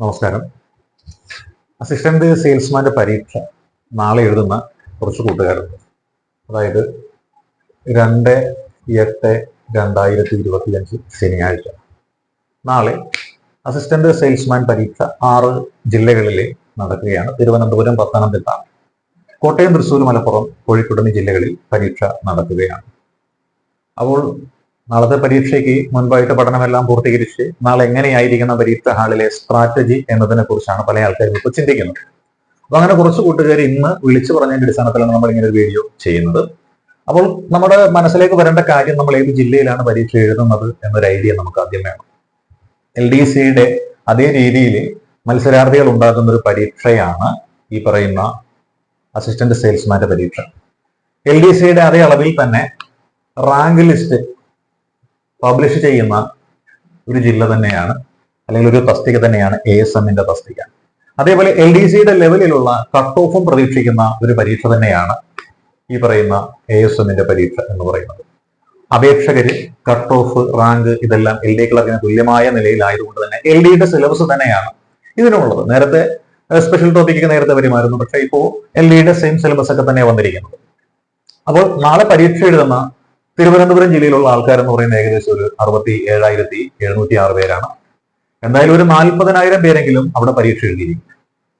നമസ്കാരം. അസിസ്റ്റന്റ് സെയിൽസ്മാന്റെ പരീക്ഷ നാളെ എഴുതുന്ന കുറച്ച് കൂട്ടുകാരുണ്ട് അതായത് രണ്ട് എട്ട് രണ്ടായിരത്തി ഇരുപത്തിയഞ്ച് ശനിയാഴ്ച. നാളെ അസിസ്റ്റന്റ് സെയിൽസ്മാൻ പരീക്ഷ ആറ് ജില്ലകളിലെ നടക്കുകയാണ്. തിരുവനന്തപുരം പത്തനംതിട്ട കോട്ടയം തൃശ്ശൂർ മലപ്പുറം കോഴിക്കോട് ജില്ലകളിൽ പരീക്ഷ നടക്കുകയാണ്. അപ്പോൾ നാളത്തെ പരീക്ഷയ്ക്ക് മുൻപായിട്ട് പഠനമെല്ലാം പൂർത്തീകരിച്ച് നാളെ എങ്ങനെയായിരിക്കുന്ന പരീക്ഷ ഹാളിലെ സ്ട്രാറ്റജി എന്നതിനെ കുറിച്ചാണ് പല ആൾക്കാരും ഇപ്പോൾ ചിന്തിക്കുന്നത്. അപ്പൊ അങ്ങനെ കുറച്ച് കൂട്ടുകാർ ഇന്ന് വിളിച്ചു പറഞ്ഞതിന്റെ അടിസ്ഥാനത്തിലാണ് നമ്മൾ ഇങ്ങനെ ഒരു വീഡിയോ ചെയ്യുന്നത്. അപ്പോൾ നമ്മുടെ മനസ്സിലേക്ക് വരേണ്ട കാര്യം നമ്മൾ ഏത് ജില്ലയിലാണ് പരീക്ഷ എഴുതുന്നത് എന്നൊരു ഐഡിയ നമുക്ക് ആദ്യം വേണം. എൽ ഡി സിയുടെ അതേ രീതിയിൽ മത്സരാർത്ഥികൾ ഉണ്ടാകുന്ന ഒരു പരീക്ഷയാണ് ഈ പറയുന്ന അസിസ്റ്റന്റ് സെയിൽസ്മാന്റെ പരീക്ഷ. എൽ ഡി സിയുടെ അതേ അളവിൽ തന്നെ റാങ്ക് ലിസ്റ്റ് പബ്ലിഷ് ചെയ്യുന്ന ഒരു ജില്ല തന്നെയാണ് അല്ലെങ്കിൽ ഒരു തസ്തിക തന്നെയാണ് എ എസ് എമ്മിന്റെ തസ്തിക. അതേപോലെ എൽ ഡി സിയുടെ ലെവലിലുള്ള കട്ട് ഓഫും പ്രതീക്ഷിക്കുന്ന ഒരു പരീക്ഷ തന്നെയാണ് ഈ പറയുന്ന എ എസ് എമ്മിന്റെ പരീക്ഷ എന്ന് പറയുന്നത്. അപേക്ഷകര് കട്ട് ഓഫ് റാങ്ക് ഇതെല്ലാം എൽ ഡി ക്ലർക്കിന് തുല്യമായ നിലയിലായതുകൊണ്ട് തന്നെ എൽ ഡിയുടെ സിലബസ് തന്നെയാണ് ഇതിനുള്ളത്. നേരത്തെ സ്പെഷ്യൽ ടോപ്പിക്ക് നേരത്തെ വരുമായിരുന്നു പക്ഷേ ഇപ്പോൾ എൽ ഡിയുടെ സെയിം സിലബസ് ഒക്കെ തന്നെ വന്നിരിക്കുന്നത്. അപ്പോൾ നാളെ പരീക്ഷ എഴുതുന്ന തിരുവനന്തപുരം ജില്ലയിലുള്ള ആൾക്കാർ എന്ന് പറയുന്നത് ഏകദേശം ഒരു അറുപത്തി ഏഴായിരത്തി എഴുന്നൂറ്റി ആറ് പേരാണ്. എന്തായാലും ഒരു നാൽപ്പതിനായിരം പേരെങ്കിലും അവിടെ പരീക്ഷ എഴുതിയിരിക്കും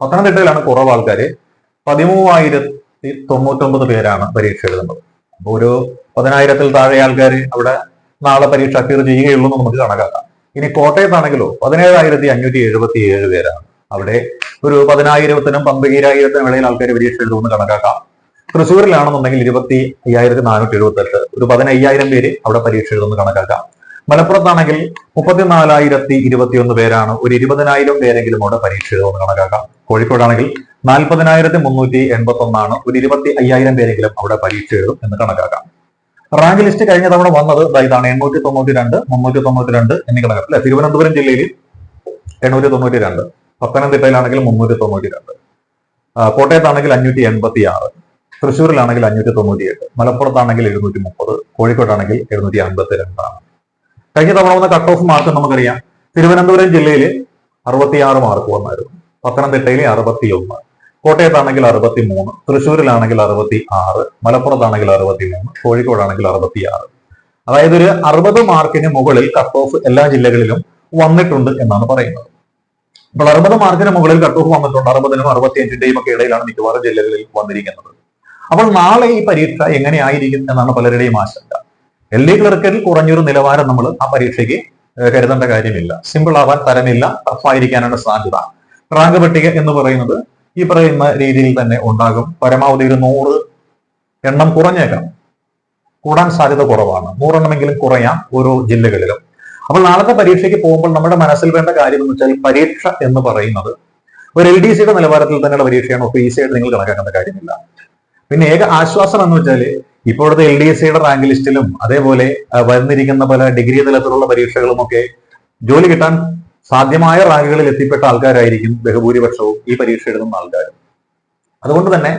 പത്തനംതിട്ടയിലാണ് കുറവ് ആൾക്കാർ പതിമൂവായിരത്തി തൊണ്ണൂറ്റൊമ്പത് പേരാണ് പരീക്ഷ എഴുതുന്നത്. അപ്പൊ ഒരു പതിനായിരത്തിൽ താഴെ ആൾക്കാർ അവിടെ നാളെ പരീക്ഷ അപ്പീർ ചെയ്യുകയുള്ളൂ എന്ന് നമുക്ക് കണക്കാക്കാം. ഇനി കോട്ടയത്താണെങ്കിലോ പതിനേഴായിരത്തി അഞ്ഞൂറ്റി എഴുപത്തി ഏഴ് പേരാണ്. അവിടെ ഒരു പതിനായിരത്തിനും പന്തിരായിരത്തിനും ഇടയിൽ ആൾക്കാർ പരീക്ഷ എഴുതുമെന്ന് കണക്കാക്കാം. തൃശ്ശൂരിലാണെന്നുണ്ടെങ്കിൽ ഇരുപത്തി അയ്യായിരത്തി നാനൂറ്റി എഴുപത്തി എട്ട് ഒരു പതിനയ്യായിരം പേര് അവിടെ പരീക്ഷ എഴുതുന്ന കണക്കാക്കാം. മലപ്പുറത്താണെങ്കിൽ മുപ്പത്തിനാലായിരത്തി ഇരുപത്തിയൊന്ന് പേരാണ് ഒരു ഇരുപതിനായിരം പേരെങ്കിലും അവിടെ പരീക്ഷ എഴുതുമെന്ന് കണക്കാക്കാം. കോഴിക്കോടാണെങ്കിൽ നാൽപ്പതിനായിരത്തി മുന്നൂറ്റി എൺപത്തി ഒന്നാണ് ഒരു ഇരുപത്തി അയ്യായിരം പേരെങ്കിലും അവിടെ പരീക്ഷ എഴുതും എന്ന് കണക്കാക്കാം. റാങ്ക് ലിസ്റ്റ് കഴിഞ്ഞ തവണ വന്നത് ഇതാണ് എണ്ണൂറ്റി തൊണ്ണൂറ്റി രണ്ട് മുന്നൂറ്റി തൊണ്ണൂറ്റി രണ്ട് എന്നീ കണക്കാക്കാം അല്ലെ തിരുവനന്തപുരം ജില്ലയിൽ എണ്ണൂറ്റി തൊണ്ണൂറ്റി രണ്ട് പത്തനംതിട്ടയിലാണെങ്കിൽ മുന്നൂറ്റി തൊണ്ണൂറ്റി രണ്ട് കോട്ടയത്താണെങ്കിൽ അഞ്ഞൂറ്റി എൺപത്തി ആറ് തൃശ്ശൂരിലാണെങ്കിൽ അഞ്ഞൂറ്റി തൊണ്ണൂറ്റി എട്ട് മലപ്പുറത്താണെങ്കിൽ എഴുന്നൂറ്റി മുപ്പത് കോഴിക്കോട്ടാണെങ്കിൽ എഴുന്നൂറ്റി അൻപത്തി രണ്ടാണ് കഴിഞ്ഞ തവണ വന്ന കട്ട് ഓഫ് മാർക്ക് നമുക്കറിയാം. തിരുവനന്തപുരം ജില്ലയിൽ അറുപത്തിയാറ് മാർക്ക് വന്നായിരുന്നു. പത്തനംതിട്ടയിൽ അറുപത്തി ഒന്ന് കോട്ടയത്താണെങ്കിൽ അറുപത്തി മൂന്ന് തൃശ്ശൂരിലാണെങ്കിൽ അറുപത്തി ആറ് മലപ്പുറത്താണെങ്കിൽ അറുപത്തി മൂന്ന് കോഴിക്കോടാണെങ്കിൽ അറുപത്തി ആറ് അതായത് ഒരു അറുപത് മാർക്കിന് മുകളിൽ കട്ട് ഓഫ് എല്ലാ ജില്ലകളിലും വന്നിട്ടുണ്ട് എന്നാണ് പറയുന്നത്. അപ്പോൾ അറുപത് മാർക്കിന് മുകളിൽ കട്ട് ഓഫ് വന്നിട്ടുണ്ട്. അറുപതിനും അറുപത്തിയഞ്ചിന്റെയും ഒക്കെ ഇടയിലാണ് മിക്കവാറും ജില്ലകളിൽ വന്നിരിക്കുന്നത്. അപ്പോൾ നാളെ ഈ പരീക്ഷ എങ്ങനെയായിരിക്കും എന്നാണ് പലരുടെയും ആശങ്ക. എൽ ഡി ക്ലർക്കിൽ കുറഞ്ഞൊരു നിലവാരം നമ്മൾ ആ പരീക്ഷയ്ക്ക് കരുതേണ്ട കാര്യമില്ല. സിമ്പിൾ ആവാൻ തരമില്ല ടഫായിരിക്കാനാണ് സാധ്യത. റാങ്ക് പട്ടിക എന്ന് പറയുന്നത് ഈ പറയുന്ന രീതിയിൽ തന്നെ ഉണ്ടാകും. പരമാവധി ഒരു നൂറ് എണ്ണം കുറഞ്ഞേക്കാം. കൂടാൻ സാധ്യത കുറവാണ്. നൂറെണ്ണമെങ്കിലും കുറയാം ഓരോ ജില്ലകളിലും. അപ്പോൾ നാളത്തെ പരീക്ഷയ്ക്ക് പോകുമ്പോൾ നമ്മുടെ മനസ്സിൽ വേണ്ട കാര്യം എന്ന് വെച്ചാൽ പരീക്ഷ എന്ന് പറയുന്നത് ഒരു എൽ ഡി സിയുടെ നിലവാരത്തിൽ തന്നെയുള്ള പരീക്ഷയാണ്. ഒപ്പം ഈസിയായിട്ട് നിങ്ങൾ കണക്കാക്കേണ്ട കാര്യമില്ല. പിന്നെ ഏക ആശ്വാസം എന്ന് വെച്ചാൽ ഇപ്പോഴത്തെ എൽ ഡി എസ് സിയുടെ റാങ്ക് ലിസ്റ്റിലും അതേപോലെ വന്നിരിക്കുന്ന പല ഡിഗ്രി തലത്തിലുള്ള പരീക്ഷകളും ഒക്കെ ജോലി കിട്ടാൻ സാധ്യമായ റാങ്കുകളിൽ എത്തിപ്പെട്ട ആൾക്കാരായിരിക്കും ബഹുഭൂരിപക്ഷവും ഈ പരീക്ഷ എഴുതുന്ന ആൾക്കാർ അതുകൊണ്ട് തന്നെ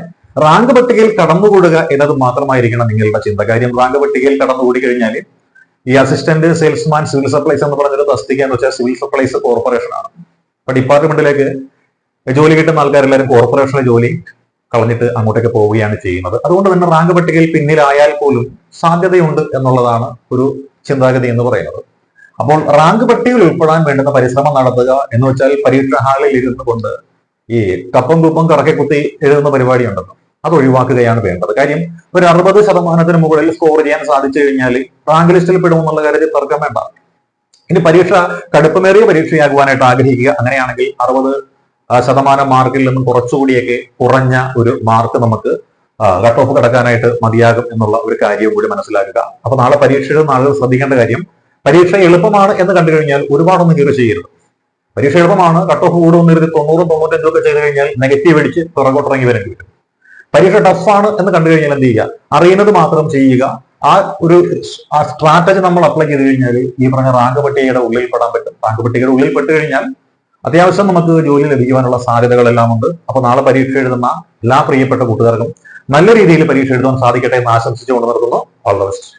റാങ്ക് പട്ടികയിൽ കടന്നുകൂടുക എന്നത് മാത്രമായിരിക്കണം നിങ്ങളുടെ ചിന്ത. കാര്യം റാങ്ക് പട്ടികയിൽ കടന്നുകൂടി കഴിഞ്ഞാൽ ഈ അസിസ്റ്റന്റ് സെയിൽസ്മാൻ സിവിൽ സപ്ലൈസ് എന്ന് പറഞ്ഞൊരു തസ്തിക എന്ന് വെച്ചാൽ സിവിൽ സപ്ലൈസ് കോർപ്പറേഷൻ ആണ്. അപ്പൊ ഡിപ്പാർട്ട്മെന്റിലേക്ക് ജോലി കിട്ടുന്ന ആൾക്കാരെല്ലാവരും കോർപ്പറേഷനിലെ ജോലി കളഞ്ഞിട്ട് അങ്ങോട്ടേക്ക് പോവുകയാണ് ചെയ്യുന്നത്. അതുകൊണ്ട് തന്നെ റാങ്ക് പട്ടികയിൽ പിന്നിലായാൽ പോലും സാധ്യതയുണ്ട് എന്നുള്ളതാണ് ഒരു ചിന്താഗതി എന്ന് പറയുന്നത്. അപ്പോൾ റാങ്ക് പട്ടികയിൽ ഉൾപ്പെടാൻ വേണ്ടുന്ന പരിശ്രമം നടത്തുക എന്ന് വെച്ചാൽ പരീക്ഷ ഹാളിൽ ഇരുന്നു കൊണ്ട് ഈ കപ്പം കുപ്പം കറക്കെ കുത്തി എഴുതുന്ന പരിപാടി ഉണ്ടല്ലോ അത് ഒഴിവാക്കുകയാണ് വേണ്ടത്. കാര്യം ഒരു അറുപത് ശതമാനത്തിന് മുകളിൽ സ്കോർ ചെയ്യാൻ സാധിച്ചു കഴിഞ്ഞാൽ റാങ്ക് ലിസ്റ്റിൽ പെടുമെന്നുള്ള കാര്യത്തിൽ തർക്കം വേണ്ട. ഇനി പരീക്ഷ കടുപ്പമേറിയ പരീക്ഷയാകുവാനായിട്ട് ആഗ്രഹിക്കുക. അങ്ങനെയാണെങ്കിൽ അറുപത് ശതമാനം മാർക്കിൽ നിന്നും കുറച്ചുകൂടിയൊക്കെ കുറഞ്ഞ ഒരു മാർക്ക് നമുക്ക് കട്ട് ഓഫ് കിടക്കാനായിട്ട് മതിയാകും എന്നുള്ള ഒരു കാര്യവും കൂടി മനസ്സിലാക്കുക. അപ്പൊ നാളെ പരീക്ഷയുടെ നാളെ ശ്രദ്ധിക്കേണ്ട കാര്യം പരീക്ഷ എളുപ്പമാണ് എന്ന് കണ്ടു കഴിഞ്ഞാൽ ഒരുപാടൊന്നും കീറി ചെയ്യരുത്. പരീക്ഷ എളുപ്പമാണ് കട്ട് ഓഫ് കൂടുമെന്ന് കരുതി തൊണ്ണൂറും തൊണ്ണൂറ്റഞ്ചും ഒക്കെ ചെയ്ത് കഴിഞ്ഞാൽ നെഗറ്റീവ് അടിച്ച് പുറകോട്ടിറങ്ങി വരേണ്ടി വരും. പരീക്ഷ ടഫാണ് എന്ന് കണ്ടു കഴിഞ്ഞാൽ എന്ത് ചെയ്യുക? അറിയുന്നത് മാത്രം ചെയ്യുക. ആ ഒരു ആ സ്ട്രാറ്റജി നമ്മൾ അപ്ലൈ ചെയ്ത് കഴിഞ്ഞാൽ ഈ പറഞ്ഞ റാങ്ക് പട്ടികയുടെ ഉള്ളിൽ പെടാൻ പറ്റും. റാങ്ക് പട്ടികയുടെ ഉള്ളിൽ പെട്ട് കഴിഞ്ഞാൽ അത്യാവശ്യം നമുക്ക് ജോലി ലഭിക്കുവാനുള്ള സാധ്യതകളെല്ലാം ഉണ്ട് അപ്പൊ നാളെ പരീക്ഷ എഴുതുന്ന എല്ലാ പ്രിയപ്പെട്ട കൂട്ടുകാർക്കും നല്ല രീതിയിൽ പരീക്ഷ എഴുതാൻ സാധിക്കട്ടെ എന്ന് ആശംസിച്ചുകൊണ്ട് നിർത്തുന്നു ഓൾ ദ ബെസ്റ്റ്